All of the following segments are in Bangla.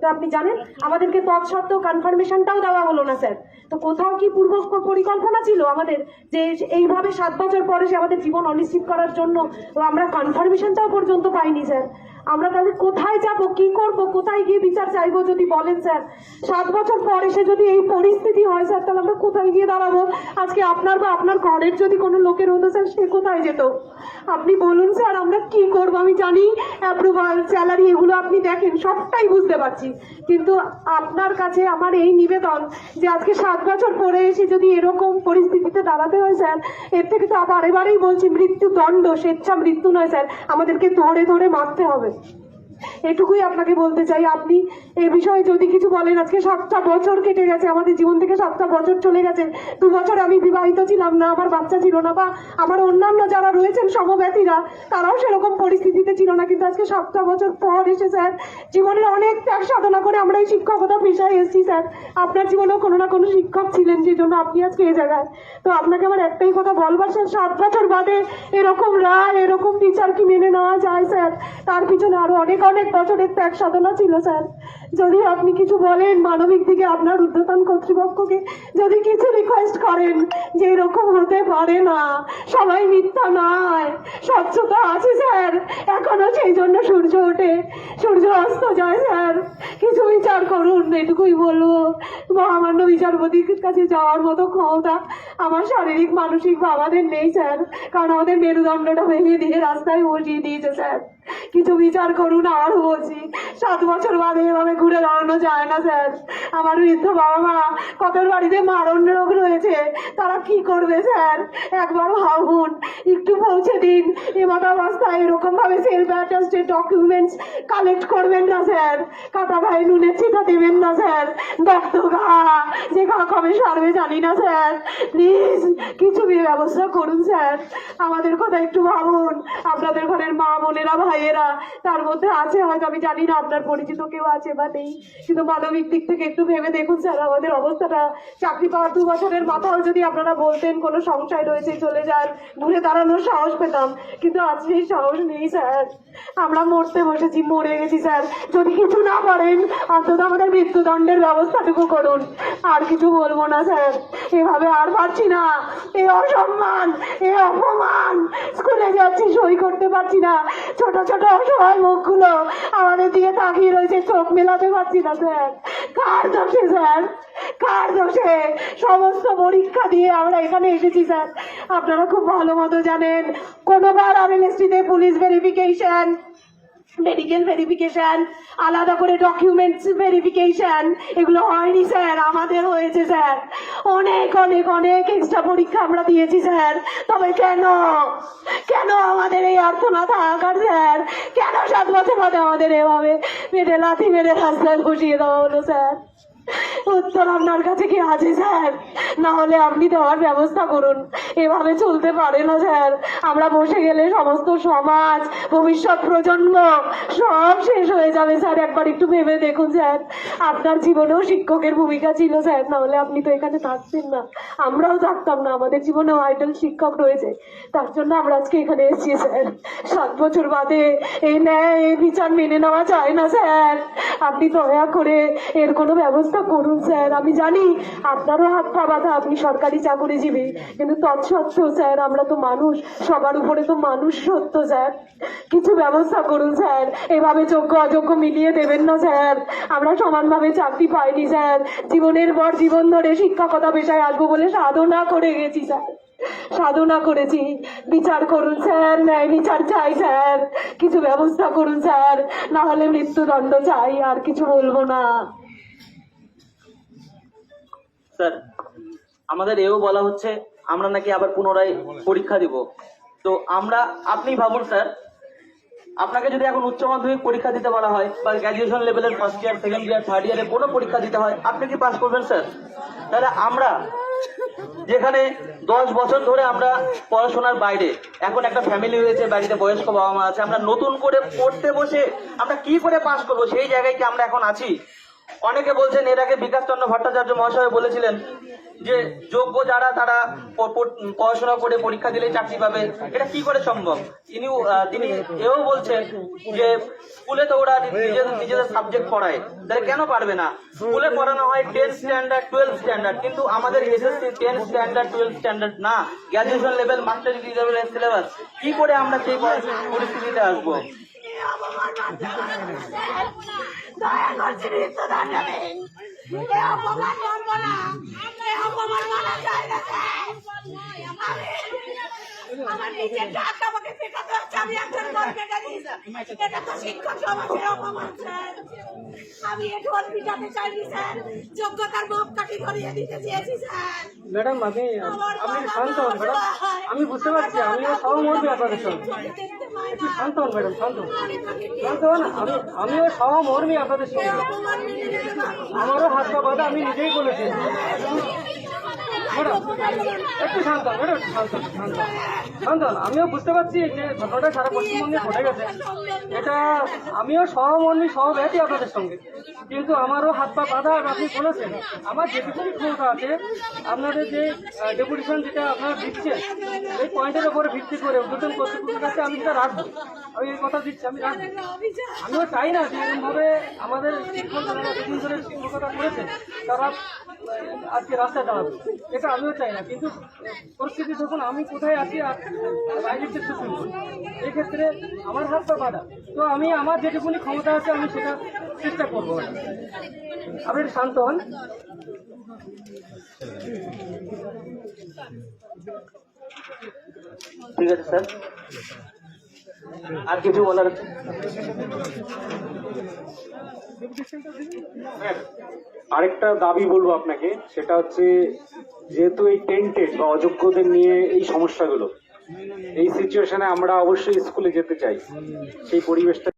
এটা আপনি জানেন? আমাদেরকে তৎসত্ত্বেও কনফার্মেশনটাও দেওয়া হলো না, স্যার। তো কোথাও কি পূর্ব পরিকল্পনা ছিল আমাদের যে এইভাবে সাত বছর পরে সে আমাদের জীবন অনিশ্চিত করার জন্য? আমরা কনফার্মেশনটাও পর্যন্ত পাইনি, স্যার। আমরা তাহলে কোথায় যাব? কি করব? কোথায় গিয়ে বিচার চাইব যদি বলেন, স্যার? সাত বছর পর এসে যদি এই পরিস্থিতি হয়, স্যার, তাহলে আমরা কোথায় গিয়ে দাঁড়াবো? আজকে আপনার বা আপনার ঘরের যদি কোনো লোকের হতো, স্যার, সে কোথায় যেত? আপনি বলুন স্যার, আমরা কি করব? আমি জানি অ্যাপ্রুভাল স্যালারি এগুলো আপনি দেখেন, সবটাই বুঝতে পারছি। কিন্তু আপনার কাছে আমার এই নিবেদন যে আজকে সাত বছর পরে এসে যদি এরকম পরিস্থিতিতে দাঁড়াতে হয় স্যার, এর থেকে তো আবার এবারেই বলছি, মৃত্যুদণ্ড স্বেচ্ছা মৃত্যু নয় স্যার, আমাদেরকে ধরে ধরে মারতে হবে। এটুকুই আপনাকে বলতে চাই, আপনি এ বিষয়ে যদি কিছু বলেন, আজকে সাতটা বছর কেটে গেছে, আমাদের জীবন থেকে সাতটা বছর চলে গেছে। দু বছর আমি বিবাহিত ছিলাম না, আমার বাচ্চা ছিল না, বা আমার অন্যান্য যারা রয়েছেন সমব্যথীরা তারাও সেরকম পরিস্থিতিতে ছিল না, কিন্তু আজকে সাতটা বছর পর এসে স্যার, জীবনের অনেক ত্যাগ সাধনা করে আমরা এই শিক্ষকতা পেশায় এসেছি, স্যার। আপনার জীবনেও কোনো না কোনো শিক্ষক ছিলেন যে জন্য আপনি আজকে এই জায়গায়। তো আপনাকে আমার একটাই কথা বলবার, স্যার, সাত বছর বাদে এরকম রায়, এরকম বিচার কি মেনে নেওয়া যায়, স্যার? তার পিছনে আরও অনেক অনেক বছরের ত্যাগ সাধনা ছিল, স্যার। যদি আপনি কিছু বলেন, মানবিক দিকে আপনার ঊর্ধ্বতন কর্তৃপক্ষকে যদি কিছু রিকোয়েস্ট করেন, যে এরকম হতে পারে না, সবাই মিথ্যা নয়। স্বচ্ছতা আছে, স্যার। এখনও সেই জন্য সূর্য ওঠে। সূর্য অস্ত যায়, স্যার। কিছু বিচার করুন, এটুকুই বলব। মহামান্য বিচারপতির কাছে যাওয়ার মতো ক্ষমতা আমার শারীরিক, মানসিক বা আমাদের নেই, স্যার। কারণ আমাদের মেরুদণ্ডটা ভেঙে দিয়ে রাস্তায় বসিয়ে দিয়েছে, স্যার। কিছু বিচার করুন আরও বলছি, সাত বছর বাদে এভাবে ঘুরে দাঁড়ানো যায় না, স্যার। আমার বৃদ্ধ বাবা মা কতর বাড়িতে মারণ রোগ রয়েছে, তারা কি করবে, স্যার? একবার ভাবুন, একটু পৌঁছে দিন। এমত অবস্থায় এরকম ভাবে সেলফ অ্যাটাস্টেড ডকুমেন্টস কালেক্ট করবেন না, স্যার। কাটা ভাই নুনের চিঠা দেবেন না, স্যার। রক্ত ঘা যে ঘা কবে সারবে জানি না, স্যার। প্লিজ, কিছু বিয়ে ব্যবস্থা করুন, স্যার। আমাদের কথা একটু ভাবুন। বোনেরা, ভাইয়েরা, তার মধ্যে আছে হয়তো আমি জানি না আপনার পরিচিত কেউ আছে বা নেই, কিন্তু মানবিক দিক থেকে একটু ভেবে দেখুন স্যার, আমাদের অবস্থাটা। চাকরি পাওয়ার দু বছরের মাথাও যদি আপনারা বলতেন কোনো সংশয় রয়েছে, চলে যান, ঘুরে দাঁড়ানোর সাহস পেতাম, কিন্তু আজ সেই সাহস নেই স্যার। আমরা মরতে বসেছি, মরে গেছি স্যার। যদি কিছু না পারেন, অন্তত আমাদের মৃত্যুদণ্ডের ব্যবস্থাটুকু করুন। আর কিছু বলব না স্যার। এভাবে আর পারছি না। এ অসম্মান, এ অপমান। স্কুলে যাচ্ছি, সই করতে পারছি না। ছোট ছোট অসহায় মুখগুলো আমাদের দিকে তাকিয়ে রয়েছে, চোখ মেলাতে পারছি না, স্যার। কার দোষে, স্যার? কার দোষে? সমস্ত পরীক্ষা দিয়ে আমরা এখানে এসেছি, স্যার। আপনারা খুব ভালো মতো জানেন। কোনোবার আরএলএসটিতে পুলিশ ভেরিফিকেশন মেডিকেল ভেরিফিকেশন আলাদা করে ডকুমেন্টস ভেরিফিকেশন এগুলো হয়নি স্যার, আমাদের হয়েছে স্যার। অনেক অনেক অনেক এক্সট্রা পরীক্ষা আমরা দিয়েছি স্যার। তবে কেন? কেন আমাদের এই আর্থনা থাকার স্যার? কেন সাত বছর আমাদের এভাবে মেরে লাথি মেরে রাস্তায় বসিয়ে দেওয়া হলো স্যার? উত্তর আপনার কাছে কি আছে, স্যার? না হলে আপনি দেওয়ার ব্যবস্থা করুন। এভাবে চলতে পারে না, স্যার। আমরা বসে গেলে সমস্ত সমাজ, ভবিষ্যৎ প্রজন্ম সব শেষ হয়ে যাবে, স্যার। একবার একটু ভেবে দেখুন, স্যার। আপনার জীবনেও শিক্ষকের ভূমিকা ছিল, স্যার। না হলে আপনি তো এখানে থাকছেন না। আমরাও থাকতাম না। আমাদের জীবনেও আইডল শিক্ষক রয়েছে। তার জন্য আমরা আজকে এখানে এসেছি, স্যার। সাত বছর বাদে এই ন্যায় বিচার মেনে নেওয়া যায় না, স্যার। আপনি দয়া করে এর কোনো ব্যবস্থা করুন। স্যার, আমি জানি আপনারও হাত পা বাঁধা, আপনি সরকারি চাকরিজীবী, কিন্তু তৎসত্ত্বেও স্যার, আমরা তো মানুষ, সবার উপরে তো মানুষ সত্য, স্যার। কিছু ব্যবস্থা করুন, স্যার। এভাবে যোগ্য, অযোগ্য মিলিয়ে দেবেন না, স্যার। আমরা সমানভাবে চাকরি পাইনি, স্যার। জীবনের পর জীবন ধরে শিক্ষকতা পেশায় আসব বলে সাধনা করে গেছি, স্যার। সাধনা করেছি। বিচার করুন, স্যার। ন্যায় বিচার চাই, স্যার। কিছু ব্যবস্থা করুন, স্যার। না হলে মৃত্যুদণ্ড চাই, আর কিছু বলব না। স্যার, আমাদের এও বলা হচ্ছে, আমরা নাকি আবার পুনরায় পরীক্ষা দিব। তো আমরা, আপনি ভাবুন স্যার, আপনাকে যদি এখন উচ্চ মাধ্যমিক পরীক্ষা দিতে বলা হয়, বা গ্র্যাজুয়েশন লেভেলের first year second year third ইয়ারে কোনো পরীক্ষা দিতে হয়, আপনি কি পাস করবেন স্যার? তাহলে আমরা, যেখানে দশ বছর ধরে আমরা পড়াশোনার বাইরে, এখন একটা ফ্যামিলি হয়েছে বাড়িতে বয়স্ক বাবা মা আছে, আমরা নতুন করে পড়তে বসে আমরা কি করে পাস করব? সেই জায়গায় কি আমরা এখন আছি? অনেকে বলছেন এর আগে বিকাশ চন্দ্র ভট্টাচার্য মহাশয় বলেছিলেন যে যোগ্য যারা, তারা পড়াশোনা করে পরীক্ষা দিলে চাকরি পাবে। এটা কি করে সম্ভব? তিনি তিনি এও বলছেন যে স্কুলে তো ওরা নিজেদের নিজেদের সাবজেক্ট পড়ায়। তাহলে কেন পারবে না? স্কুলে পড়ানো হয় টেন স্ট্যান্ডার্ড টুয়েলভ স্ট্যান্ডার্ড কিন্তু আমাদের SSC ten standard twelve standard না। গ্র্যাজুয়েশন লেভেল মাস্টার ডিগ্রি লেভেলের সিলেবাস কি করে আমরা সেই পরিস্থিতিতে আসব? দয়া করছি মৃত্যুদণ্ড দিন এ অপমান করব না। এ অপমান মানা যায় না। আমি আমার নিজের আমাকে পেটাতে হচ্ছে আমি একজন এটা তো শিক্ষক সমাজের অপমান স্যার। আমি পিটাতে চাইনি স্যার। যোগ্যতার ধরিয়ে দিতে চেয়েছি স্যার। ম্যাডাম আপনি আমার আপনি শান্ত হন ম্যাডাম। আমি বুঝতে পারছি আমিও সহমর্মী আপনাদের সঙ্গে একটু শান্ত হন ম্যাডাম শান্ত আমি শান্ত হন আমি আমিও সহমর্মী আপনাদের সঙ্গে। আমারও হাত পা বাঁধা আমি নিজেই বলেছি। একটু শান্ত শান্ত শান্ত আমিও বুঝতে পারছি যে ঘটনাটা সারা পশ্চিমবঙ্গে ঘটে গেছে। এটা আমিও সহমর্মী সহব্যাধী আপনাদের সঙ্গে। কিন্তু আমারও হাত পা বাঁধা, আর আপনি বলেছেন, আমার যেটুকুনি ক্ষমতা আছে, আপনাদের যে ডেপুটেশন যেটা আপনারা দিচ্ছেন, এই পয়েন্টের উপরে ভিত্তি করে উদ্বোধন কর্তৃপক্ষের কাছে আমি সেটা রাখব। আমি এই কথা দিচ্ছি, আমি রাখব। আমিও চাই না যে এরকমভাবে আমাদের শিক্ষক যারা দুদিন ধরে শিক্ষকতা করেছে, তারা আজকে রাস্তায় দাঁড়াবে। এটা আমিও চাই না, কিন্তু পরিস্থিতি দেখুন আমি কোথায় আছি আর রাজনীতি একটু শুনব, এক্ষেত্রে আমার হাত পা বাধা। তো আমি আমার যেটুকুনি ক্ষমতা আছে, আমি সেটা চেষ্টা করব। আপনি শান্ত হন। ঠিক আছে, স্যার। আর কিছু বলার আছে? আরেকটা দাবি বলব আপনাকে, সেটা হচ্ছে যেহেতু এই টেন্টেড বা অযোগ্যদের নিয়ে এই সমস্যাগুলো, এই সিচুয়েশনে আমরা অবশ্যই স্কুলে যেতে চাই। সেই পরিবেশটা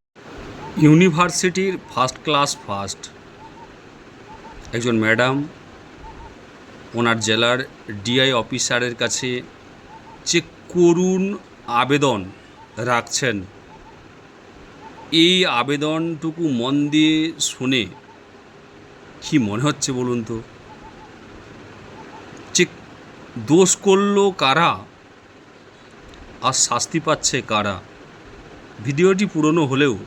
ইউনিভার্সিটির ফার্স্ট ক্লাস ফার্স্ট একজন ম্যাডাম ওনার জেলার ডিআই অফিসারের কাছে যে করুণ আবেদন রাখছেন। এই আবেদনটুকু মন দিয়ে শুনে কি মনে হচ্ছে বলুন তো? যে দোষ করল কারা আর শাস্তি পাচ্ছে কারা? ভিডিওটি পুরনো হলেও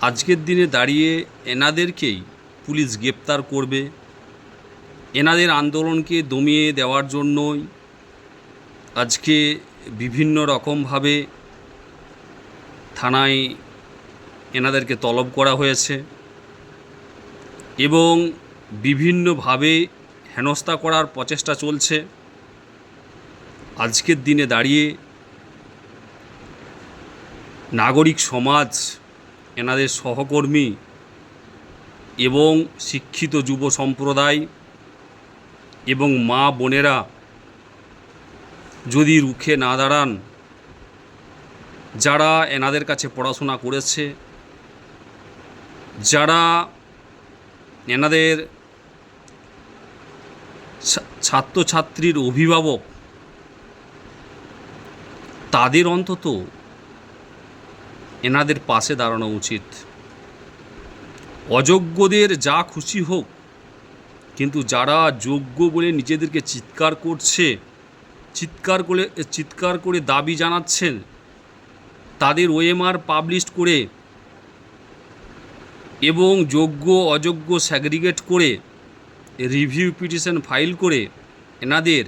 আজকের দিনে দাঁড়িয়ে এনাদেরকেই পুলিশ গ্রেপ্তার করবে। এনাদের আন্দোলনকে দমিয়ে দেওয়ার জন্যই আজকে বিভিন্ন রকমভাবে থানায় এনাদেরকে তলব করা হয়েছে এবং বিভিন্নভাবে হেনস্থা করার প্রচেষ্টা চলছে। আজকের দিনে দাঁড়িয়ে নাগরিক সমাজ, এনাদের সহকর্মী এবং শিক্ষিত যুব সম্প্রদায় এবং মা বোনেরা যদি রুখে না দাঁড়ান, যারা এনাদের কাছে পড়াশোনা করেছে যারা এনাদের ছাত্রছাত্রীর অভিভাবক, তাদের অন্তত এনাদের পাশে দাঁড়ানো উচিত। অযোগ্যদের যা খুশি হোক, কিন্তু যারা যোগ্য বলে নিজেদেরকে চিৎকার করছে, চিৎকার করে চিৎকার করে দাবি জানাচ্ছেন, তাদের ওএমআর পাবলিশ করে এবং যোগ্য, অযোগ্য স্যাগ্রিগেট করে রিভিউ পিটিশন ফাইল করে এনাদের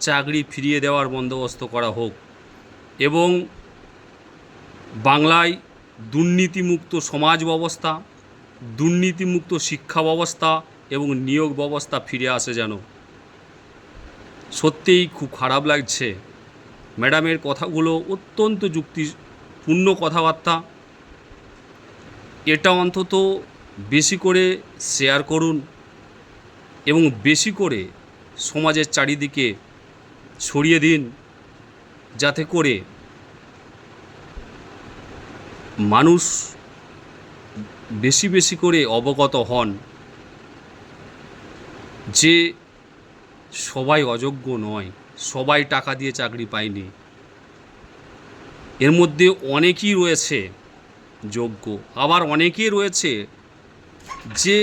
চাকরি ফিরিয়ে দেওয়ার বন্দোবস্ত করা হোক এবং বাংলায় দুর্নীতিমুক্ত সমাজ ব্যবস্থা, দুর্নীতিমুক্ত শিক্ষা ব্যবস্থা এবং নিয়োগ ব্যবস্থা ফিরে আসে যেন। সত্যিই খুব খারাপ লাগছে। ম্যাডামের কথাগুলো অত্যন্ত যুক্তিপূর্ণ কথাবার্তা। এটা অন্তত বেশি করে শেয়ার করুন এবং বেশি করে সমাজের চারিদিকে ছড়িয়ে দিন যাতে করে মানুষ বেশি বেশি করে অবগত হন যে সবাই অযোগ্য নয়, সবাই টাকা দিয়ে চাকরি পায়নি। এর মধ্যে অনেকই রয়েছে যোগ্য। আবার অনেকেই রয়েছে যে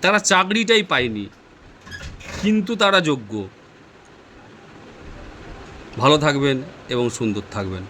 তারা চাকরিটাই পায়নি, কিন্তু তারা যোগ্য। ভালো থাকবেন এবং সুন্দর থাকবেন।